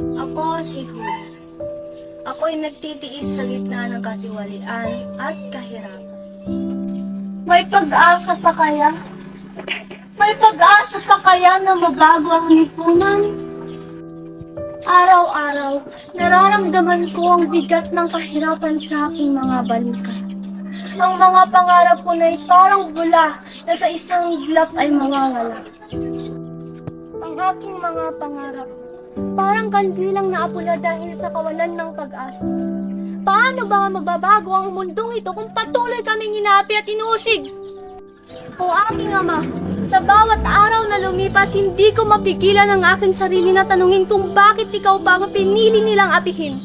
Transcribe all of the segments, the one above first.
Ako si Huli. Ako'y nagtitiis sa gitna ng katiwalian at kahirapan. May pag-asa pa kaya? May pag-asa pa kaya na mabago ang lipunan? Araw-araw, nararamdaman ko ang bigat ng kahirapan sa aking mga balikat. Ang mga pangarap ko na parang bula na sa isang iglap ay mawawala. Ang aking mga pangarap, parang kandilang naapula dahil sa kawalan ng pag-asa. Paano ba mababago ang mundong ito kung patuloy kaming inapi at inuusig? O aking ama, sa bawat araw na lumipas, hindi ko mapigilan ang aking sarili na tanungin kung bakit ikaw ba ang pinili nilang apihin.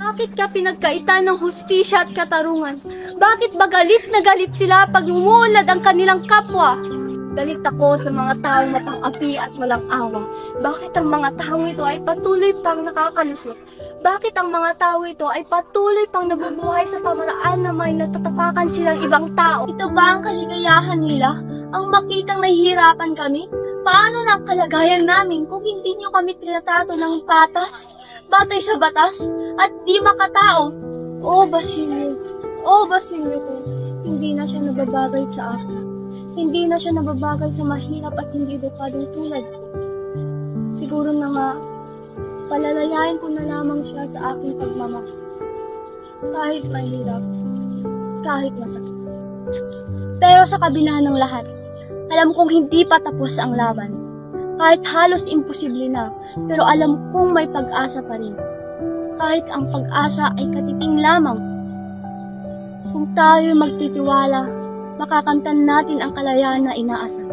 Bakit ka pinagkaitan ng hustisya at katarungan? Bakit ba galit na galit sila pag lumuulad ang kanilang kapwa? Galit ako sa mga taong mapang-api at walang awa. Bakit ang mga taong ito ay patuloy pang nakakalusot? Bakit ang mga tao ito ay patuloy pang nabubuhay sa pamaraan na may natatapakan silang ibang tao? Ito ba ang kaligayahan nila? Ang makitang nahihirapan kami? Paano na ang kalagayan namin kung hindi niyo kami tinatato ng patas, batay sa batas, at di makatao? Oo, Basilio. Oo, Basilio ko. Hindi na siya nababagay sa akin. Hindi na siya nababagay sa mahirap at hindi edukadong tulad ko. Siguro na nga, palalayain ko na lamang siya sa aking pagmamahal. Kahit mahirap, kahit masakit. Pero sa kabila ng lahat, alam kong hindi pa tapos ang laban. Kahit halos imposible na, pero alam kong may pag-asa pa rin. Kahit ang pag-asa ay katiting lamang. Kung tayo magtitiwala, makakamtan natin ang kalayaan na inaasam.